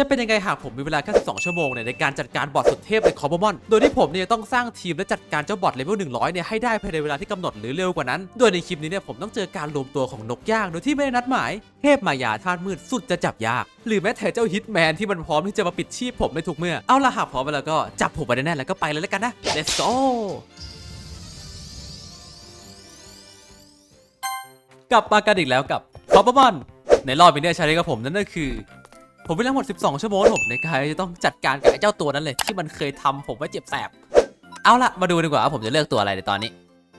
จะเป็นยังไงหากผมมีเวลาแค่12ชั่วโมงเนี่ยในการจัดการบอทสุดเทพในคอมมอน โดยที่ผมเนี่ยต้องสร้างทีมและจัดการเจ้าบอทเลเวล100เนี่ยให้ได้ภายในเวลาที่กำหนดหรือเร็วกว่านั้น โดยในคลิปนี้เนี่ยผมต้องเจอการรวมตัวของนกย่างโดยที่ไม่ได้นัดหมาย เทพมายาธาตุมืดสุดจะจับยาก หรือแม้แต่เจ้าฮิตแมนที่มันพร้อมที่จะมาปิดชีพผมในทุกเมื่อ เอาละหากพร้อมแล้วก็จับผมไปแน่ๆแล้วก็ไปเลยแล้วกันนะ let's go กลับมากันอีกแล้วกับคอปเปอร์มอนในรอบนี้เนี่ยใช้กับผมนั่นก็คือ ผมมีทั้งหมด 12 ชั่วโมงผมในการจะต้องจัดการกับไอ้เจ้าตัวนั้นเลย ที่มันเคยทำผมไว้เจ็บแสบ เอาละมาดูดีกว่าว่าผมจะเลือกตัวอะไรในตอนนี้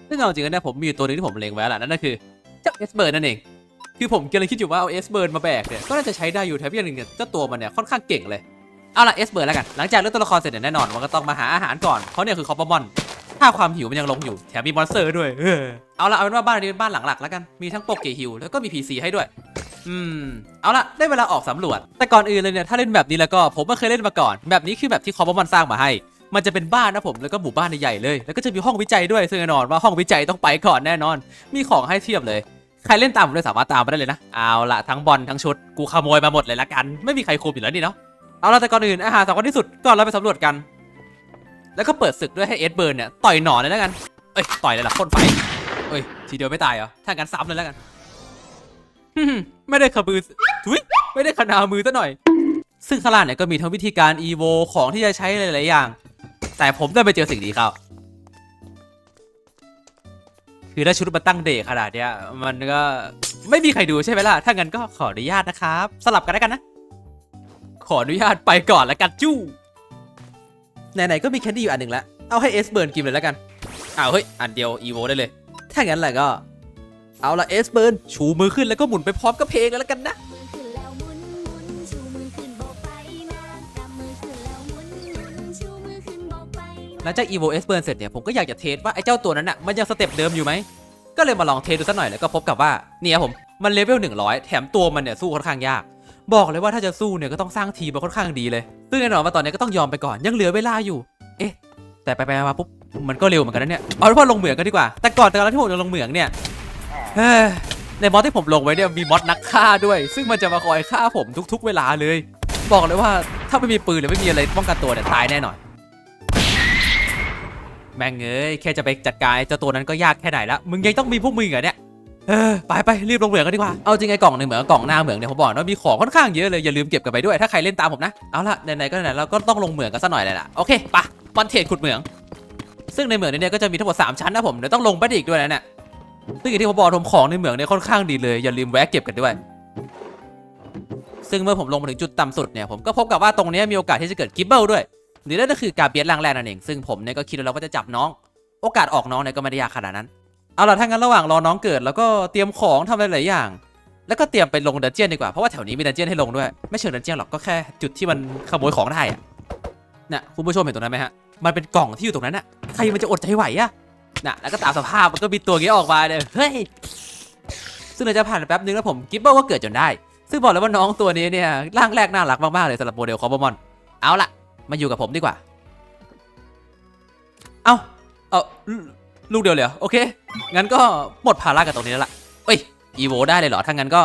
ซึ่งเอาจริงๆนี่ยผมมีอยู่ตัวนึงที่ผมเล็งไว้แล้วนั่นก็คือเจ้าเอสเบิร์นนั่นเองคือผมกำลังคิดอยู่ว่าเอาเอสเบิร์นมาแบกเนี่ยก็น่าจะใช้ได้อยู่แถมอย่างหนึ่งเนี่ยเจ้าตัวมันเนี่ยค่อนข้างเก่งเลยเอาละเอสเบิร์นแล้วกันหลังจากเลือกตัวละครเสร็จเนี่ยแน่นอนมันก็ต้องมาหาอาหารก่อนเพราะเนี่ยคือคอปเปอร์มอนถ้าความหิวมันยังลงอยู่แถมมีมอนสเตอร์ด้วยเอาละเอาเป็นว่าบ้านนี้เป็นบ้านหลังหลักแล้วกันมีทั้งโปเกฮิลแล้วก็มี PC ให้ด้วย อืม เอาละได้เวลาออกสำรวจ แต่ก่อนอื่นเลยเนี่ย ถ้าเล่นแบบนี้แล้วก็ผมไม่เคยเล่นมาก่อน แบบนี้คือแบบที่คอมมอนสร้างมาให้ มันจะเป็นบ้านนะผมแล้วก็หมู่บ้านใหญ่ๆเลย แล้วก็จะมีห้องวิจัยด้วย ซึ่งแน่นอนว่าห้องวิจัยต้องไปก่อนแน่นอน มีของให้เทียบเลย ใครเล่นตามผมเลยสามารถตามมาได้เลยนะ เอาละทั้งบอลทั้งชุด กูขโมยมาหมดเลยละกัน ไม่มีใครคุมอยู่แล้วนี่เนาะ เอาละแต่ก่อนอื่นอาหารสำคัญที่สุดก่อนเราไปสำรวจกัน แล้วก็เปิดศึกด้วยให้เอ็ดเบิร์นเนี่ยต่อยหนอนเลยแล้วกัน เอ้ยต่อยเลยล่ะพ่นไฟเอ้ยทีเดียวไม่ตายเหรอถ้างั้นซ้ำเลยแล้วกัน ไม่ได้ขบือทุยไม่ได้ขนามือซะหน่อย ซึ่งข้างล่างเนี่ยก็มีทั้งวิธีการ EVO ของที่จะใช้หลายๆอย่าง แต่ผมได้ไปเจอสิ่งนี้เข้าคือถ้าชุดมันตั้งเดทขนาดเนี้ยมันก็ไม่มีใครดูใช่ไหมล่ะ ถ้างั้นก็ขออนุญาตนะครับ สลับกันแล้วกันนะ ขออนุญาตไปก่อนแล้วกันจู้ไหนๆก็มีแคนดี้อยู่อันหนึ่งแล้ว เอาให้เอสเบิร์นกินเลยแล้วกันอ้าวเฮ้ยอันเดียว EVO ได้เลย ถ้างั้นแหละก็ เอาละเอสเบิร์นชูมือขึ้นแล้วก็หมุนไปพร้อมกับเพลงกันแล้วกันนะมือขึ้นแล้วหมุนหมุนชูมือขึ้นโบกไปมากำมือขึ้นแล้วหมุนหมุนชูมือขึ้นโบกไปมาหลังจาก EVO S Burn เสร็จเนี่ยผมก็อยากจะเทสว่าไอ้เจ้าตัวนั้นอะมันยังสเต็ปเดิมอยู่ไหมก็เลยมาลองเทสดูสักหน่อยแล้วก็พบกับว่าเนี่ยผมมันเลเวล100 แถมตัวมันเนี่ยสู้ค่อนข้างยาก บอกเลยว่าถ้าจะสู้เนี่ยก็ต้องสร้างทีมมาค่อนข้างดีเลย ซึ่งแน่นอนว่าตอนนี้ก็ต้องยอมไปก่อนยังเหลือเวลาอยู่ เอ๊ะ แต่ไปไปมาปุ๊บมันก็เร็วเหมือนกันนะเนี่ยเอาเป็นว่าลงเหมืองกันดีกว่า แต่ก่อนแต่ละที่ผมจะลงเหมืองเนี่ยเฮ้ย ในมอดที่ผมลงไว้เนี่ยมีมอดนักฆ่าด้วย ซึ่งมันจะมาคอยฆ่าผมทุกๆ เวลาเลย บอกเลยว่าถ้าไม่มีปืนหรือไม่มีอะไรป้องกันตัวเนี่ยตายแน่นอนแม่งเอ้ยแค่จะไปจัดการเจ้าตัวนั้นก็ยากแค่ไหนละมึงยังต้องมีพวกมึงเหรอเนี่ยเออไปไปรีบลงเหมืองกันดีกว่า เอาจริงไอ้กล่องในเหมืองกับกล่องหน้าเหมืองเนี่ยผมบอกว่ามีของค่อนข้างเยอะเลยอย่าลืมเก็บกันไปด้วยถ้าใครเล่นตามผมนะเอาละไหนๆก็ไหนเราก็ต้องลงเหมืองกันสักหน่อยเลยล่ะโอเคปะบอลเทรดขุดเหมือง ซึ่งในเหมืองเนี่ยก็จะมีทั้งหมด3ชั้นนะผมเดี๋ยวต้องลงไปอีกด้วยนะเนี่ย ซึ่งอย่างที่ผมบอกผมของในเหมืองเนี่ยค่อนข้างดีเลยอย่าลืมแวะเก็บกันด้วย ซึ่งเมื่อผมลงมาถึงจุดต่ำสุดเนี่ยผมก็พบกับว่าตรงนี้มีโอกาสที่จะเกิดกิบเบิลด้วยหรือนั่นก็คือการเบียดล่างแรกนั่นเองซึ่งผมเนี่ยก็คิดแล้วว่าจะจับน้อง โอกาสออกน้องเนี่ยก็ไม่ได้ยากขนาดนั้นเอาล่ะถ้างั้นระหว่างรอน้องเกิดแล้วก็เตรียมของทำอะไรหลายอย่าง แล้วก็เตรียมไปลงดันเจียนดีกว่าเพราะว่าแถวนี้มีดันเจียนให้ลงด้วย ไม่เชิงดันเจียนหรอกก็แค่จุดที่มันขโมยของได้อะเนี่ยคุณผู้ชมเห็นตรงนั้นไหมฮะมันเป็นกล่องที่อยู่ตรงนั้นน่ะใครมันจะอดใจไหวอะ นะแล้วก็ตามสภาพมันก็มีตัวเงี้ยออกมาเลยเฮ้ยซึ่งเราจะผ่านแป๊บนึงแล้วผมกิฟเบิลว่าเกิดจนได้ ซึ่งบอกเลยว่าน้องตัวนี้เนี่ยร่างแรกน่ารักมากๆเลยสำหรับโมเดลคอปเปอมอนเอาล่ะมาอยู่กับผมดีกว่า เอาเอาลูกเดียวเลยเหรอโอเค งั้นก็หมดภาระกับตรงนี้แล้วล่ะเอ้ยอีโวได้เลยเหรอถ้างั้นก็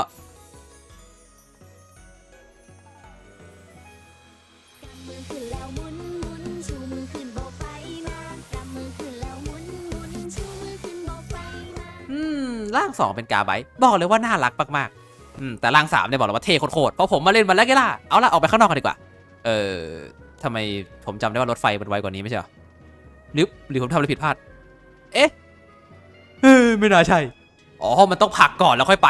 ร่างสองเป็นกาไบต์บอกเลยว่าน่ารักมากๆอืมแต่ร่างสามเนี่ยบอกเลยว่าเท่โคตรเพราะผมมาเล่นมาแล้วไงล่ะเอาละออกไปข้างนอกกันดีกว่า เออทำไมผมจำได้ว่ารถไฟมันไวกว่านี้ไม่ใช่หรอหรือหรือผมทำอะไรผิดพลาด เอ๊ะเฮ้ยไม่น่าใช่ อ๋อ มันต้องผักก่อนแล้วค่อยไป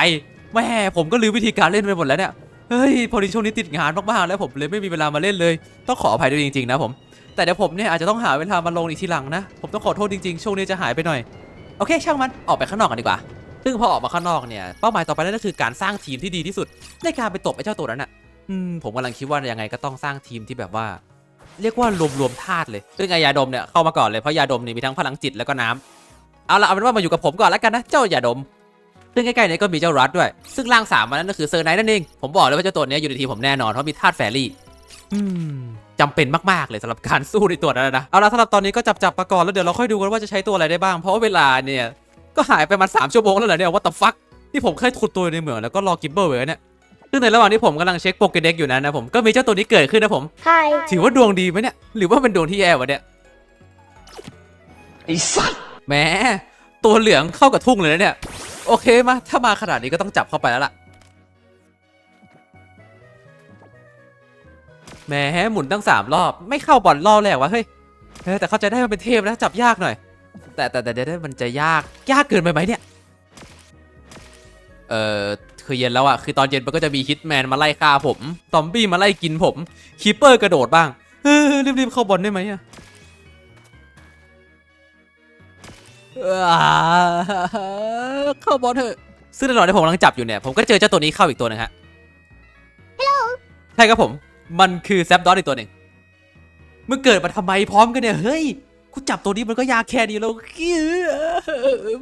แม่ผมก็ลืมวิธีการเล่นไปหมดแล้วเนี่ย เฮ้ย พอดีช่วงนี้ติดงานมากๆแล้วผมเลยไม่มีเวลามาเล่นเลย ต้องขออภัยด้วยจริงๆนะผม แต่เดี๋ยวผมเนี่ยอาจจะต้องหาเวลามาลงอีกทีหลังนะ ผมต้องขอโทษจริงๆ ช่วงนี้จะหายไปหน่อย โอเค ช่างมัน ออกไปข้างนอกกันดีกว่า ซึ่งพอออกมาข้างนอกเนี่ย เป้าหมายต่อไปนั่นก็คือการสร้างทีมที่ดีที่สุด ในการไปตบไอ้เจ้าตัวนั้นอะอืมผมกำลังคิดว่ายังไงก็ต้องสร้างทีมที่แบบว่า เรียกว่ารวมๆธาตุเลย ซึ่งไอ้ยาดมเนี่ยเข้ามาก่อนเลยเพราะยาดมเนี่ยมีทั้งพลังจิตแล้วก็น้ำเอาละเอาเป็นว่ามาอยู่กับผมก่อนแล้วกันนะเจ้ายาดม ซึ่งใกล้ๆเนี่ยก็มีเจ้ารัดด้วย ซึ่งร่างสามมันนั่นก็คือเซอร์ไนท์นั่นเองผมบอกเลยว่าเจ้าตัวนี้อยู่ในทีมผมแน่นอนเพราะมีธาตุแฟรี่อืมจำเป็นมากๆเลยสำหรับการสู้ในตัวนั้นนะเอาละสำหรับตอนนี้ก็จับจับมาก่อนแล้วเดี๋ยวเราค่อยดูกันว่าจะใช้ตัวอะไรได้บ้าง เพราะว่าเวลาเนี่ย ก็หายไปมาสามชั่วโมงแล้วเหรอเนี่ยวัตถุฟักที่ผมเคยขุดตัวอยู่ในเหมืองแล้วก็รอกิบเบิลไว้เนี่ยซึ่งในระหว่างที่ผมกำลังเช็คโปเกเด็กอยู่นั้นนะผมก็มีเจ้าตัวนี้เกิดขึ้นนะผม Hi ถือว่าดวงดีไหมเนี่ยหรือว่าเป็นดวงที่แย่วะเนี่ยไอ้สัตว์แหมตัวเหลืองเข้ากับทุ่งเลยนะเนี่ยโอเคมาถ้ามาขนาดนี้ก็ต้องจับเข้าไปแล้วล่ะแหมหมุนตั้งสามรอบไม่เข้าบอลรอบแรกวะเฮ้ยเออแต่เข้าใจได้มันเป็นเทพแล้วจับยากหน่อย แต่แต่แต่เดี๋ยวมันจะยากยากเกินไปไหมเนี่ย เออคือเย็นแล้วอะคือตอนเย็นมันก็จะมีฮิตแมนมาไล่ฆ่าผม ซอมบี้มาไล่กินผมคีเปอร์กระโดดบ้างเออรีบๆเข้าบอลได้ไหมอะอ่าเข้าบอลเถอะ ซึ่งในระหว่างที่ผมกำลังจับอยู่เนี่ย ผมก็เจอเจ้าตัวนี้เข้าอีกตัวหนึงฮะใช่ครับผม มันคือแซปดอสอีกตัวหนึ่งมึงเกิดมาทำไมพร้อมกันเนี่ย เฮ้ย กูจับตัวนี้มันก็ยากแค่นี้แล้ว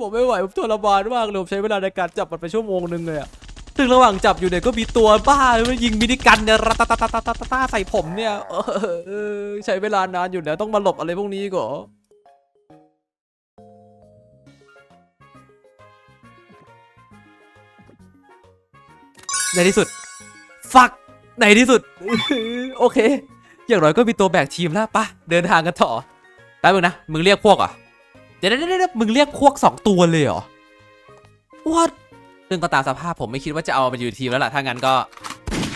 ผมไม่ไหวผมทรมานมากเลยผมใช้เวลาในการจับมันไปชั่วโมงนึงเลยอะซึ่งระหว่างจับอยู่เนี่ยก็มีตัวบ้ามันยิงมินิกันเนี่ยรตาตาตาตาตาใส่ผมเนี่ยใช้เวลานานอยู่นะต้องมาหลบอะไรพวกนี้ก่อนในที่สุด ฟักในที่สุด โอเค อย่างน้อยก็มีตัวแบกทีมแล้วปะเดินทางกันต่อ ป๊บนึงนะ มึงเรียกพวกเหรอะเดี๋ยวเดี๋ยวเดี๋ยวมึงเรียกพวกสองตัวเลยเหรอ what ซึ่งก็ตามสภาพผมไม่คิดว่าจะเอามาอยู่ทีมแล้วล่ะ ถ้างั้นก็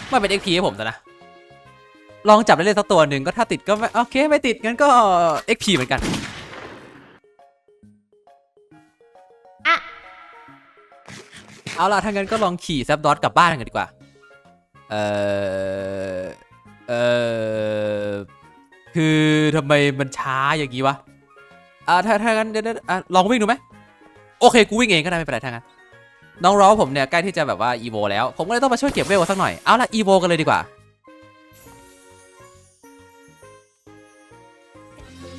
ไม่เป็น XP ให้ผมซะนะ ลองจับเล่นๆสักตัวหนึ่งก็ถ้าติดก็ไม่โอเคไม่ติดงั้นก็ XP เหมือนกันอะเอาล่ะถ้างั้นก็ลองขี่แซปดอทกลับบ้านกันดีกว่า เออเออ คือทำไมมันช้าอย่างนี้วะ อ่าถ้าถ้างั้นเดี๋ยวเดี๋ยวอะลองวิ่งดูไหมโอเค กูวิ่งเองก็ได้ไม่เป็นไรถ้างั้น น้องร้อผมเนี่ยใกล้ที่จะแบบว่าอีโวแล้ว ผมก็เลยต้องมาช่วยเก็บเวลสักหน่อย เอาละอีโวกันเลยดีกว่า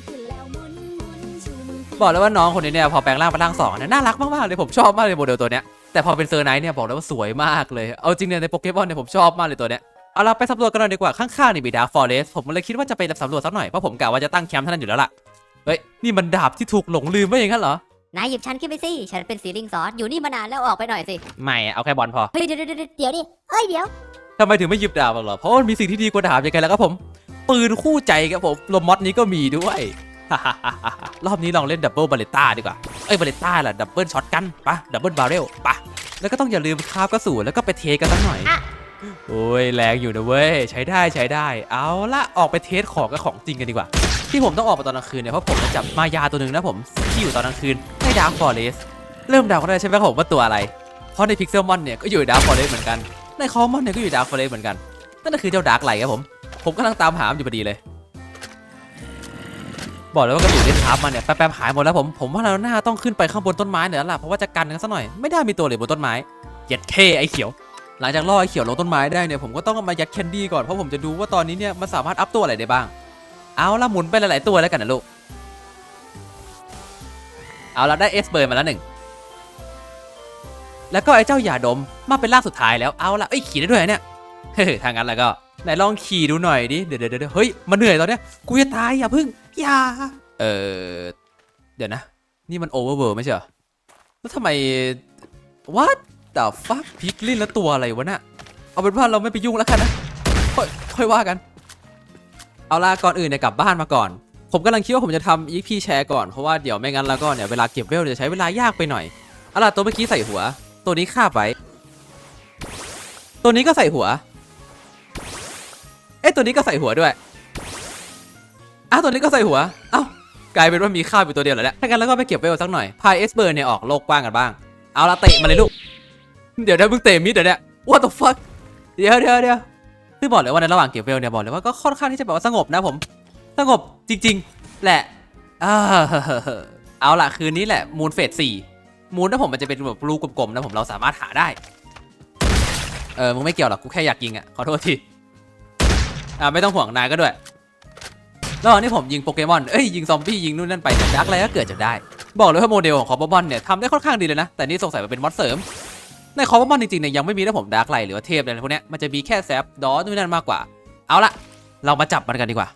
ขึ้นแล้วหมุนหมุนชุ่มขึ้นบอกเลยว่าน้องคนนี้เนี่ยพอแปลงร่างเป็นร่างสองเนี่ยน่ารักมากๆเลยผมชอบมากเลยโมเดลตัวเนี้ยแต่พอเป็นเซอร์ไนท์เนี่ยบอกเลยว่าสวยมากเลย เอาจริงเนี่ยในโปเกมอนเนี่ยผมชอบมากเลยตัวเนี้ย เอาเราไปสำรวจกันหน่อยดีกว่าข้างๆนี่มีดาร์ฟอเรสผมเลยคิดว่าจะไปสำรวจสักหน่อยเพราะผมกะว่าจะตั้งแคมป์ท่านั้นอยู่แล้วล่ะเฮ้ยนี่มันดาบที่ถูกหลงลืมไม่อย่างนั้นเหรอนายหยิบฉันขึ้นไปสิ ฉันเป็นสีลิงซอสอยู่นี่มานานแล้วออกไปหน่อยสิ ไม่อะเอาแค่บอลพอ เฮ้ยเดี๋ยวเดี๋ยวเดี๋ยวเดี๋ยวดิเฮ้ยเดี๋ยวทำไมถึงไม่หยิบดาบบ้างเหรอ เพราะว่ามันมีสิ่งที่ดีกว่าดาบยังไงแล้วครับผม ปืนคู่ใจครับผมโลมอสนี้ก็มีด้วย รอบนี้ลองเล่นดับเบิลบาเลต้าดีกว่า เอ้ยบาเลต้าล่ะดับเบิลช็อตกันปะดับเบิลบาเรลปะแล้วก็ต้องอย่าลืมคาบกระสุนแล้วก็ไปเทกันสักหน่อยอะ โอ้ยแรงอยู่นะเว้ยใช้ได้ใช้ได้ เอาละออกไปเทสของกับของจริงกันดีกว่า ที่ผมต้องออกมาตอนกลางคืนเนี่ยเพราะผมจะจับมายาตัวหนึ่งนะผมที่อยู่ตอนกลางคืนในดาร์คฟอเรสเริ่มเดากันได้ใช่ไหมครับผมว่าตัวอะไร เพราะในพิกเซลมอนเนี่ยก็อยู่ดาร์คฟอเรสเหมือนกันในคอมอนเนี่ยก็อยู่ดาร์คฟอเรสเหมือนกันนั่นก็คือเจ้าดาร์กไลท์ครับผมผมกำลังตามหามอยู่พอดีเลย บอกเลยว่ากระสุนที่ทับมาเนี่ยแป๊บๆหายหมดแล้วผมผมว่าเราหน้าต้องขึ้นไปข้างบนต้นไม้เหนี่ยแล้วล่ะเพราะว่าจะกันกันซะหน่อยไม่ได้มีตัวเหลือบนต้นไม้เย็ดเคไอ้เขียว หลังจากล่อไอ้เขียวลงต้นไม้ได้เนี่ยผมก็ต้องเอามายัดแคนดี้ก่อนเพราะผมจะดูว่าตอนนี้เนี่ยมันสามารถอัพตัวอะไรได้บ้าง เอาละหมุนไปหลายๆตัวแล้วกันนะลูก เอาละได้เอสเบิร์มาแล้วหนึ่งแล้วก็ไอ้เจ้าหยาดมมาเป็นร่างสุดท้ายแล้วเอาละเอ้ขี่ได้ด้วยเนี่ยเฮ้ยทางนั้นแล้วก็ไหนลองขี่ดูหน่อยดิเดเดี๋ยวเดี๋ยวเฮ้ยมันเหนื่อยตอนเนี้ยกูจะตายอย่าพึ่งอย่าเออเดี๋ยวนะ นี่มันโอเวอร์เวิร์ไม่ใช่เหรอแล้วทำไม what the fuck พิกลินแล้วตัวอะไรวะน่ะเอาเป็นว่าเราไม่ไปยุ่งแล้วกันนะค่อยค่อยว่ากัน เอาล่ะก่อนอื่นเนี่ยกลับบ้านมาก่อน ผมกำลังคิดว่าผมจะทำ EP แชร์ก่อน เพราะว่าเดี๋ยวไม่งั้นแล้วก็เนี่ยเวลาเก็บเวลจะใช้เวลายากไปหน่อยเอาล่ะตัวเมื่อกี้ใส่หัว ตัวนี้คาบไว้ ตัวนี้ก็ใส่หัว เอ้ยตัวนี้ก็ใส่หัวด้วยอ้าวตัวนี้ก็ใส่หัว เอ้ากลายเป็นว่ามีข้าวอยู่ตัวเดียวแล้วแหละถ้างั้นแล้วก็ไปเก็บเวลสักหน่อย พายเอสเบิร์นเนี่ยออกโลกกว้างกันบ้าง เอาละเตะมาเลยลูก เดี๋ยวได้มึงเตะมิดเดี๋ยวเนี่ย what the fuck เดี๋ยวเดี๋ยวเดี๋ยวคือบอกเลยว่าในระหว่างเก็บเวลเนี่ยบอกเลยว่าก็ค่อนข้างที่จะแบบว่าสงบนะผม สงบจริง ๆ แหละอ่าเอาล่ะคืนนี้แหละมูนเฟสสี่มูนถ้าผมมันจะเป็นแบบรูกลมๆนะผมเราสามารถหาได้ เออมึงไม่เกี่ยวหรอกกูแค่อยากยิงอะขอโทษทีอ่าไม่ต้องห่วงนายก็ด้วยระหว่างที่ผมยิงโปเกมอนเอ้ยยิงซอมบี้ยิงนู่นนั่นไปดักอะไรก็เกิดจากได้ บอกเลยว่าโมเดลของคอปเปอร์มอนเนี่ยทำได้ค่อนข้างดีเลยนะ แต่นี่สงสัยมันเป็นมอดเสริม ในคอปเปอร์มอนจริงๆเนี่ยยังไม่มีนะผมดักไลหรือว่าเทพอะไรพวกเนี้ยมันจะมีแค่แซฟดอสนู่นนั่นมากกว่า เอาละเรามาจับมันกันดีกว่า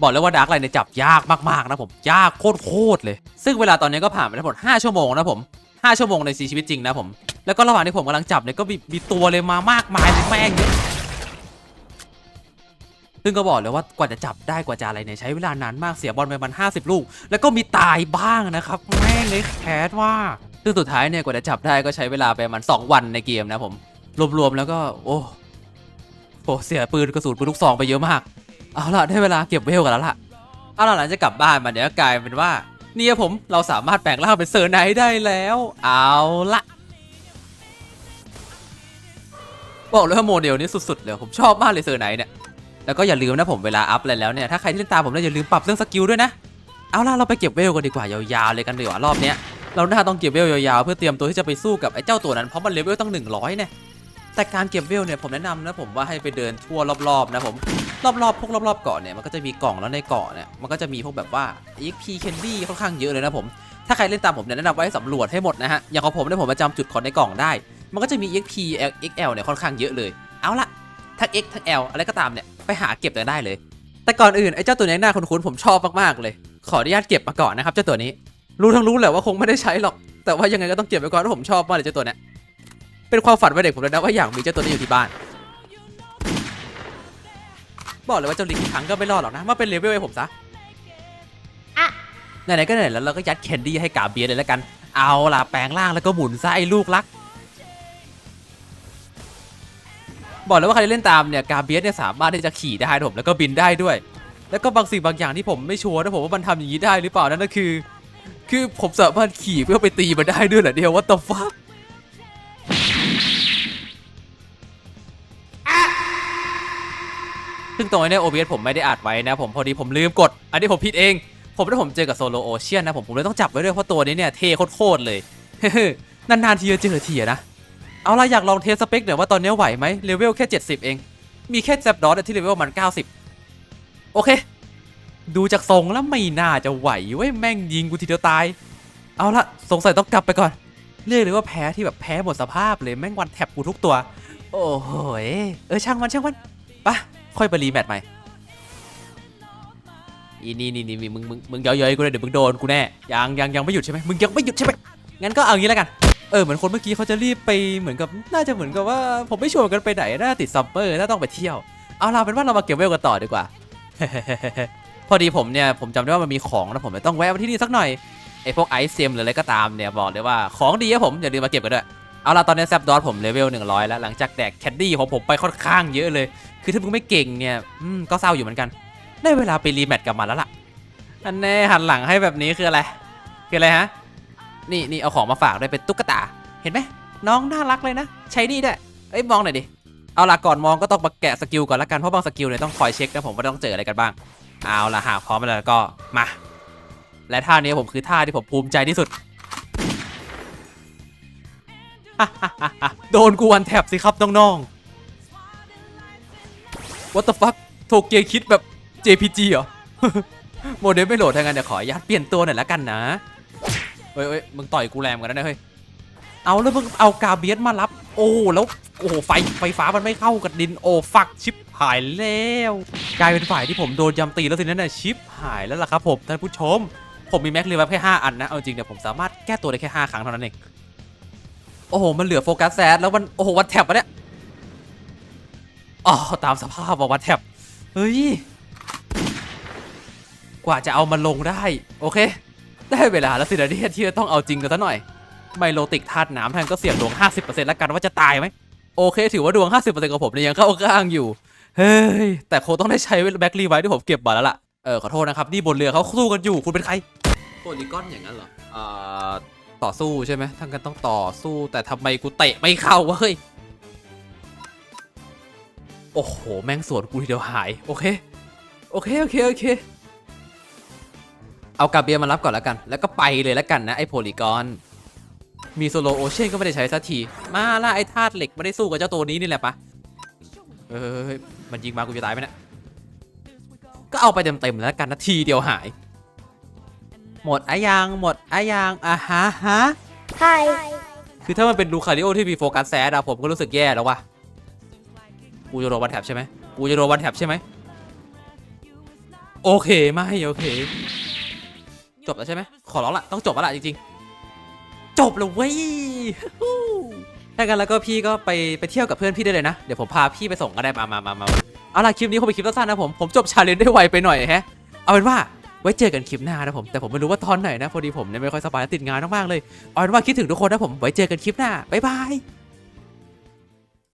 บอกเลยว่าดักไลเนี่ยจับยากมากๆนะผมยากโคตรๆเลย ซึ่งเวลาตอนนี้ก็ผ่านไปทั้งหมด5ชั่วโมงนะผม5ชั่วโมงในชีวิตจริงนะผมแล้วก็ระหว่างที่ผมกำลังจับเนี่ยก็มีมีตัวเลยมามากมายเลยแม่งเยอะซึ่งก็บอกเลยว่ากว่าจะจับได้กว่าจะอะไรเนี่ยใช้เวลานานมากเสียบอลไปมัน 50 ลูก แล้วก็มีตายบ้างนะครับแม่งเลยแคสว่า ซึ่งสุดท้ายเนี่ยกว่าจะจับได้ก็ใช้เวลาไปมัน 2 วันในเกมนะผม รวมๆแล้วก็ โอ้โหเสียปืนกระสุนปืนลูกซองไปเยอะมาก เอาล่ะได้เวลาเก็บเวลกันแล้วล่ะ เอาล่ะหลังจากลับบ้านมาเนี่ยก็กลายเป็นว่าเนี่ยผมเราสามารถแปลงร่างเป็นเซอร์ไนท์ได้แล้ว เอาละบอกเลยว่าโมเดลนี้สุดๆเลยผมชอบมากเลยเซอร์ไนท์เนี่ยแล้วก็อย่าลืมนะผมเวลาอัพอะไรแล้วเนี่ยถ้าใครที่เล่นตามผมเนี่ยอย่าลืมปรับเรื่องสกิลด้วยนะ เอาล่ะเราไปเก็บเวลกันดีกว่ายาวๆเลยกันดีกว่ารอบเนี้ย เราน่าต้องเก็บเวลยาวๆเพื่อเตรียมตัวที่จะไปสู้กับไอ้เจ้าตัวนั้นเพราะมันเลเวลตั้ง100เนี่ยแต่การเก็บเวลเนี่ยผมแนะนำนะผมว่าให้ไปเดินทั่วรอบๆนะผมรอบๆพวกรอบๆเกาะเนี่ยมันก็จะมีกล่องแล้วในเกาะเนี่ยมันก็จะมีพวกแบบว่า EXP Candy ค่อนข้างเยอะเลยนะผมถ้าใครเล่นตามผมเนี่ยแนะนำว่าให้สำรวจให้หมดนะฮะอย่างของผมเนี่ยผมประจำจุดของในกล่องได้ มันก็จะมี EXP XL เนี่ยค่อนข้างเยอะเลยเอาละทั้ง X ทั้ง L อะไรก็ตามเนี่ยไปหาเก็บกันได้เลย แต่ก่อนอื่นไอ้เจ้าตัวนี้หน้าคุ้นๆผมชอบมากๆเลย ขออนุญาตเก็บมาก่อนนะครับเจ้าตัวนี้ รู้ทั้งรู้แหละว่าคงไม่ได้ใช้หรอก แต่ว่ายังไงก็ต้องเก็บไว้ก่อนเพราะผมชอบมากเลยเจ้าตัวเนี้ยเป็นความฝันวัยเด็กผมเลยนะว่าอยากมีเจ้าตัวนี้อยู่ที่บ้าน บอกเลยว่าเจ้าลิงกี่ครั้งก็ไม่รอดหรอกนะมาเป็นเลเวลให้ผมซะอะไหนๆก็ไหนแล้วเราก็ยัดแคนดี้ให้กาเบียร์เลยแล้วกัน เอาล่ะแปลงร่างแล้วก็หมุนซะไอ้ลูกรัก บอกเลยว่าใครที่เล่นตามเนี่ยกาเบียสเนี่ยสามารถที่จะขี่ได้นะผมแล้วก็บินได้ด้วย แล้วก็บางสิ่งบางอย่างที่ผมไม่ชัวร์นะผมว่ามันทำอย่างนี้ได้หรือเปล่านั่นก็คือ คือผมสามารถขี่เพื่อไปตีมันได้ด้วยเหรอเดียวว่าต fuck ซึ่งตรงนี้เนี่ย OBS ผมไม่ได้อัดไว้นะ ผมพอดีผมลืมกด อันนี้ผมผิดเอง ผมถ้าผมเจอกับโซโลโอเชียนนะ ผมผมเลยต้องจับไว้ด้วยเพราะตัวนี้เนี่ยเทโคตรเลย นานๆทีจะเจอทีอะนะ เอาละอยากลองเทสสเปคหน่อยว่าตอนนี้ไหวไหมเลเวลแค่ 70 เอง มีแค่แซบดอสที่เลเวลมัน 90 โอเค ดูจากทรงแล้วไม่น่าจะไหวเว้ยแม่งยิงกูทีเดียวตาย เอาละสงสัยต้องกลับไปก่อน เรียกเลยว่าแพ้ที่แบบแพ้หมดสภาพเลยแม่งวันแท็บกูทุกตัว โอ้โหเออช่างมันช่างมันปะค่อยไปรีแมตช์ใหม่อีนี่นี่นี่มึงมึงมึงเย้อยๆกูเลยเดี๋ยวมึงโดนกูแน่ยังยังยังไม่หยุดใช่ไหมมึงยังไม่หยุดใช่ไหมงั้นก็เอางี้แล้วกันเออเหมือนคนเมื่อกี้เขาจะรีบไปเหมือนกับน่าจะเหมือนกับว่าผมไม่ชวนกันไปไหนน่าติดซัมเปอร์น่าต้องไปเที่ยวเอาล่ะเป็นว่าเรามาเก็บเวลกันต่อดีกว่า พอดีผมเนี่ยผมจำได้ว่ามันมีของนะผมเลยต้องแวะมาที่นี่สักหน่อยไอพวกไอซ์เซมหรืออะไรก็ตามเนี่ยบอกเลยว่าของดีครับผมอย่าลืมมาเก็บกันด้วยเอาล่ะตอนนี้แซปดอสผมเลเวล100 แล้วหลังจากแดกแคดดี้ของผมไปค่อนข้างเยอะเลย คือถ้ามึงไม่เก่งเนี่ยอืมก็เศร้าอยู่เหมือนกันได้เวลาไปรีแมตช์กับมันแล้วล่ะอันแน่หันหลังให้แบบนี้คืออะไรคืออะไรฮะนี่นี่เอาของมาฝากด้วยเป็นตุ๊กตา เห็นไหมน้องน่ารักเลยนะ ใช้นี่ได้เอ้ยมองหน่อยดิเอาล่ะก่อนมองก็ต้องมาแกะสกิลก่อนละกันเพราะบางสกิลเนี่ยต้องคอยเช็คนะผมว่าต้องเจออะไรกันบ้าง เอาละหากพร้อมแล้วก็มา และท่านี้ผมคือท่าที่ผมภูมิใจที่สุด โดนกูวันแทบสิครับน้องๆ What the fuck โทเกียคิดแบบ JPG เหรอ โมเดลไม่โหลดทางนั้นเดี๋ยวขออนุญาตเปลี่ยนตัวหน่อยละกันนะ เฮ้ยเฮ้ยมึงต่อยกูแรงเหมือนกันนะเนี่ยเฮ้ย เอาแล้วมึงเอากาเบียสมารับ โอ้แล้วโอ้โหไฟไฟฟ้ามันไม่เข้ากับดินโอ้ฟักชิปหายแล้ว กลายเป็นฝ่ายที่ผมโดนยำตีแล้วสินั่นน่ะชิปหายแล้วล่ะครับผมท่านผู้ชม ผมมีแม็กเลยบแค่ 5 อันนะเอาจริงเนี่ยผมสามารถแก้ตัวได้แค่ 5 ครั้งเท่านั้นเองโอ้โหมันเหลือโฟกัสแซดแล้วมันโอ้โหวัดแท็บปะเนี่ยอ๋อตามสภาพว่าวัดแท็บเฮ้ยกว่าจะเอามันลงได้ โอเค ได้เวลาแล้วสินะเนี่ยที่จะต้องเอาจริงกันซะหน่อยไมโลติกธาตุน้ำแทนก็เสี่ยงดวง 50%แล้วกันว่าจะตายไหมโอเค ถือว่าดวง 50%ของผมเนี่ยยังเข้าข้างอยู่ เฮ้ย แต่คงต้องได้ใช้แบ็กรีไว้ที่ผมเก็บมาแล้วล่ะ เออขอโทษนะครับ นี่บนเรือเขาสู้กันอยู่คุณเป็นใครโพลีกอนอย่างนั้นเหรออ่าต่อสู้ใช่ไหมทั้งกันต้องต่อสู้ แต่ทำไมกูเตะไม่เข้าวะเฮ้ย โอ้โห แม่งสวนกูทีเดียวหาย โอเค โอเค โอเค โอเค เอากาเบียมารับก่อนแล้วกัน แล้วก็ไปเลยแล้วกันนะ ไอ้โพลีกอน มีโซโลโอเชียนก็ไม่ได้ใช้สักที มาละไอ้ธาตุเหล็กไม่ได้สู้กับเจ้าตัวนี้นี่แหละปะ เฮ้ยมันยิงมากูจะตายไหมเนี่ยก็เอาไปเต็มๆแล้วกันนะทีเดียวหาย หมดอะยังหมดอะยังอะฮะฮะไฮคือถ้ามันเป็นลูคาริโอที่มีโฟกัสแซดอะผมก็รู้สึกแย่แล้ววะกูจะโดนวันแท็บใช่ไหมกูจะโดนวันแท็บใช่ไหมโอเคไม่โอเค จบแล้วใช่ไหมขอร้องละต้องจบแล้วละจริงๆ จบแล้วเว้ยฮู้ ถ้ากันแล้วก็พี่ก็ไปไปเที่ยวกับเพื่อนพี่ได้เลยนะ เดี๋ยวผมพาพี่ไปส่งก็ได้มามามามาเอาล่ะคลิปนี้คงเป็นคลิปสั้นๆนะผมผมจบชาเลนจ์ได้ไวไปหน่อยแฮะ เอาเป็นว่าไว้เจอกันคลิปหน้านะผม แต่ผมไม่รู้ว่าตอนไหนนะ พอดีผมเนี่ยไม่ค่อยสบายและติดงานมากๆเลยเอาเป็นว่าคิดถึงทุกคนนะผมไว้เจอกันคลิปหน้าบ๊ายบาย